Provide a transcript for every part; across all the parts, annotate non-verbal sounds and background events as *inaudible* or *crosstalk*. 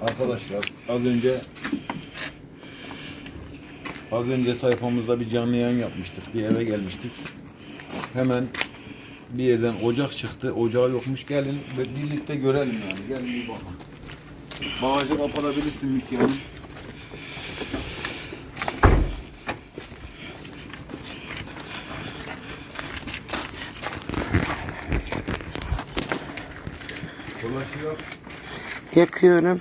Arkadaşlar az önce az önce sayfamızda bir canlı yayın yapmıştık. Bir eve gelmiştik. Hemen bir yerden ocak çıktı. Ocağı yokmuş. Gelin birlikte görelim yani. Gelin bir bakın. Bagajı kapatabilirsin Mükü Hanım. Dolaşıyor. Yakıyorum.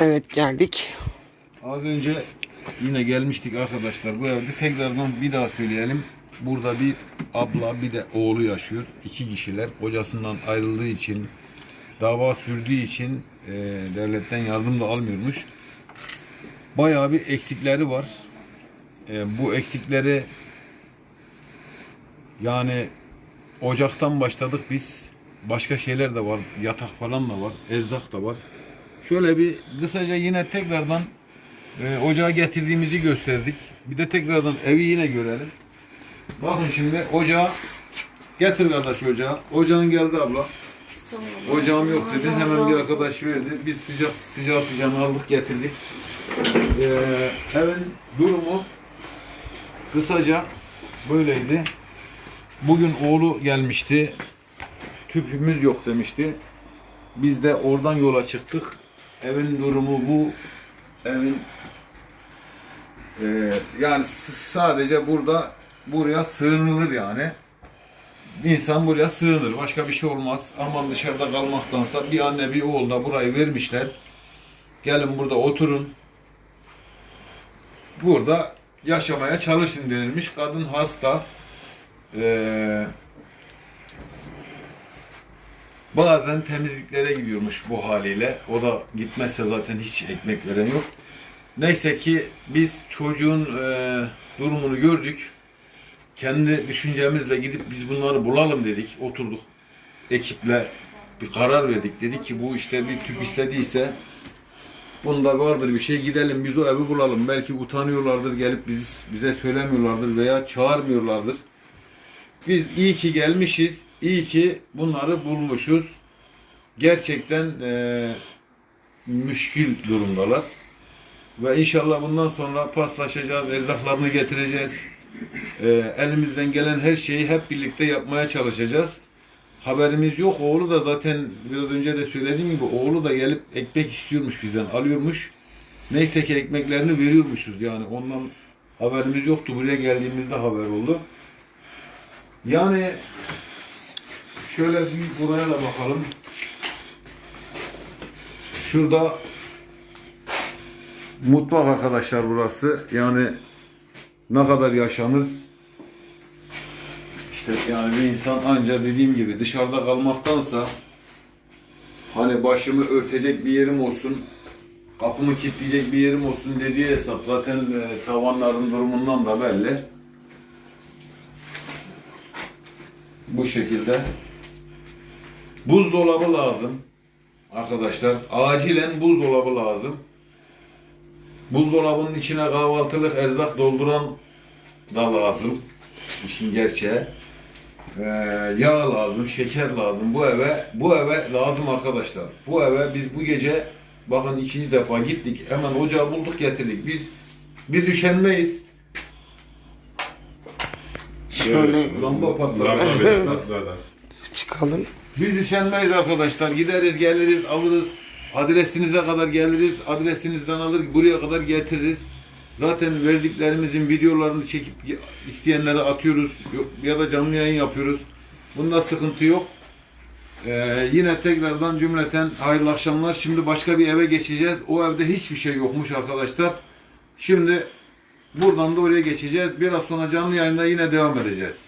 Evet geldik. Az önce yine gelmiştik arkadaşlar bu evde. Tekrardan bir daha söyleyelim. Burada bir abla bir de oğlu yaşıyor. İki kişiler. Kocasından ayrıldığı için dava sürdüğü için e, devletten yardım da almıyormuş. Bayağı bir eksikleri var. E, bu eksikleri yani ocaktan başladık biz. Başka şeyler de var. Yatak falan da var. Erzak da var. Şöyle bir kısaca yine tekrardan e, ocağa getirdiğimizi gösterdik. Bir de tekrardan evi yine görelim. Bakın şimdi ocağı getir kardeş ocağı. Ocağın geldi abla. Ocağım yok dedi. Hemen bir arkadaş verdi. Biz sıcak sıcak sıcağını aldık getirdik. Ee, evin durumu kısaca böyleydi. Bugün oğlu gelmişti. Tüpümüz yok demişti. Biz de oradan yola çıktık. Evin durumu bu. Evin e, yani sadece burada buraya sığınılır yani. İnsan buraya sığınır. Başka bir şey olmaz. Aman dışarıda kalmaktansa bir anne bir oğul da burayı vermişler. Gelin burada oturun. Burada yaşamaya çalışın denilmiş. Kadın hasta. Ee, bazen temizliklere gidiyormuş bu haliyle. O da gitmezse zaten hiç ekmek veren yok. Neyse ki biz çocuğun e, durumunu gördük. Kendi düşüncemizle gidip biz bunları bulalım dedik. Oturduk ekiple bir karar verdik. Dedik ki bu işte bir tüp istediyse bunda vardır bir şey gidelim biz o evi bulalım. Belki utanıyorlardır gelip biz, bize söylemiyorlardır veya çağırmıyorlardır. Biz iyi ki gelmişiz. iyi ki bunları bulmuşuz. Gerçekten eee müşkil durumdalar. Ve inşallah bundan sonra paslaşacağız, erzaklarını getireceğiz. Eee, elimizden gelen her şeyi hep birlikte yapmaya çalışacağız. Haberimiz yok. Oğlu da zaten biraz önce de söylediğim gibi oğlu da gelip ekmek istiyormuş bizden, alıyormuş. Neyse ki ekmeklerini veriyormuşuz yani ondan haberimiz yoktu. Buraya geldiğimizde haber oldu. Yani şöyle bir buraya da bakalım. Şurada mutfak arkadaşlar burası. Yani ne kadar yaşanır? İşte yani bir insan anca dediğim gibi dışarıda kalmaktansa hani başımı örtecek bir yerim olsun, kapımı kilitleyecek bir yerim olsun dediği hesap zaten e, tavanların durumundan da belli. Bu şekilde. Buzdolabı lazım. Arkadaşlar acilen buzdolabı lazım. Buzdolabının içine kahvaltılık erzak dolduran da lazım. İşin gerçeği. Ee, yağ lazım, şeker lazım. Bu eve bu eve lazım arkadaşlar. Bu eve biz bu gece bakın ikinci defa gittik. Hemen ocağı bulduk getirdik. Biz biz üşenmeyiz. Şöyle Lamba patladı. Lamba *laughs* çıkalım. Biz üşenmeyiz arkadaşlar. Gideriz, geliriz, alırız. Adresinize kadar geliriz. Adresinizden alır, buraya kadar getiririz. Zaten verdiklerimizin videolarını çekip isteyenlere atıyoruz. Ya da canlı yayın yapıyoruz. Bunda sıkıntı yok. Ee, yine tekrardan cümleten hayırlı akşamlar. Şimdi başka bir eve geçeceğiz. O evde hiçbir şey yokmuş arkadaşlar. Şimdi buradan da oraya geçeceğiz. Biraz sonra canlı yayında yine devam edeceğiz.